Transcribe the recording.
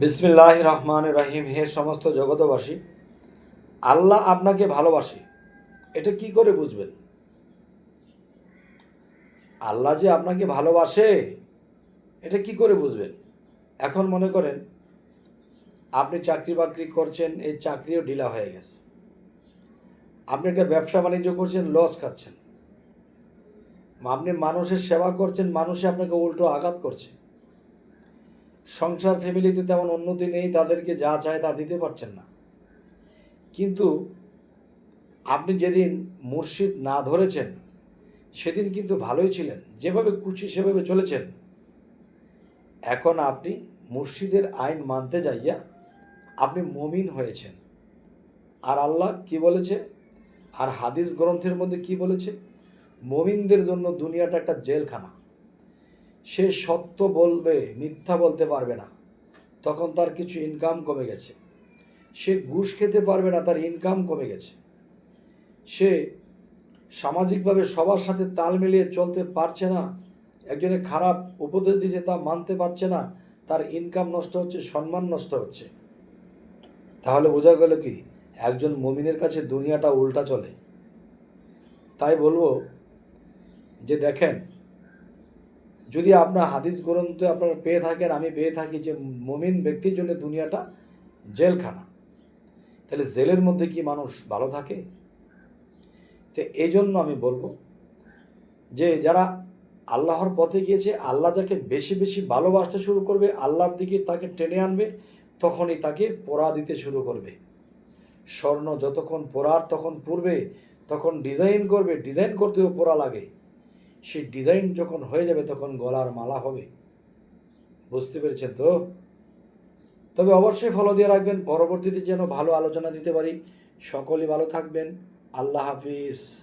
বিসমিল্লাহ রহমান রাহিম হে সমস্ত জগতবাসী আল্লাহ আপনাকে ভালোবাসে। এটা কি করে বুঝবেন? আল্লাহ যে আপনাকে ভালোবাসে, এটা কি করে বুঝবেন? এখন মনে করেন, আপনি চাকরি বাকরি করছেন, এই চাকরিও ঢিলা হয়ে গেছে। আপনি একটা ব্যবসা বাণিজ্য করছেন, লস খাচ্ছেন। আপনি মানুষের সেবা করছেন মানুষে আপনাকে উল্টো আঘাত করছে। সংসার ফ্যামিলিতে তেমন উন্নতি নেই তাদেরকে যা চায় তা দিতে পারছেন না। কিন্তু আপনি যেদিন মুর্শিদ না ধরেছেন, সেদিন কিন্তু ভালোই ছিলেন, যেভাবে খুশি সেভাবে চলেছেন। এখন আপনি মুর্শিদের আইন মানতে যাইয়া আপনি মমিন হয়েছেন। আর আল্লাহ কি বলেছে? আর হাদিস গ্রন্থের মধ্যে কি বলেছে? মমিনদের জন্য দুনিয়াটা একটা জেলখানা। সে সত্য বলবে, মিথ্যা বলতে পারবে না। তখন তার কিছু ইনকাম কমে গেছে। সে ঘুষ খেতে পারবে না, তার ইনকাম কমে গেছে। সে সামাজিকভাবে সবার সাথে তাল মিলিয়ে চলতে পারছে না, একজনের খারাপ উপদেশ দিয়েছে তা মানতে পারছে না, তার ইনকাম নষ্ট হচ্ছে, সম্মান নষ্ট হচ্ছে। তাহলে বোঝা গেল কি, একজন মমিনের কাছে দুনিয়াটা উল্টা চলে। তাই বলব যে দেখেন যদি আপনার হাদিস গ্রন্থে আপনারা পেয়ে থাকেন, আমি পেয়ে থাকি যে মমিন ব্যক্তির জন্য দুনিয়াটা জেলখানা। তাহলে জেলের মধ্যে কি মানুষ ভালো থাকে? তো এই জন্য আমি বলব যে যারা আল্লাহর পথে গিয়েছে, আল্লাহ যাকে বেশি বেশি ভালোবাসতে শুরু করবে, আল্লাহর দিকে তাকে টেনে আনবে, তখনই তাকে পোড়া দিতে শুরু করবে। স্বর্ণ যতক্ষণ পোড়ার তখন পূর্বে, তখন ডিজাইন করবে ডিজাইন করতেও পোড়া লাগে। সেই ডিজাইন যখন হয়ে যাবে, তখন গলার মালা হবে। বুঝতে পেরেছেন তো? তবে অবশ্যই ফলো দিয়ে রাখবেন। পরবর্তীতে যেন ভালো আলোচনা দিতে পারি। সকলেই ভালো থাকবেন। আল্লাহ হাফিজ।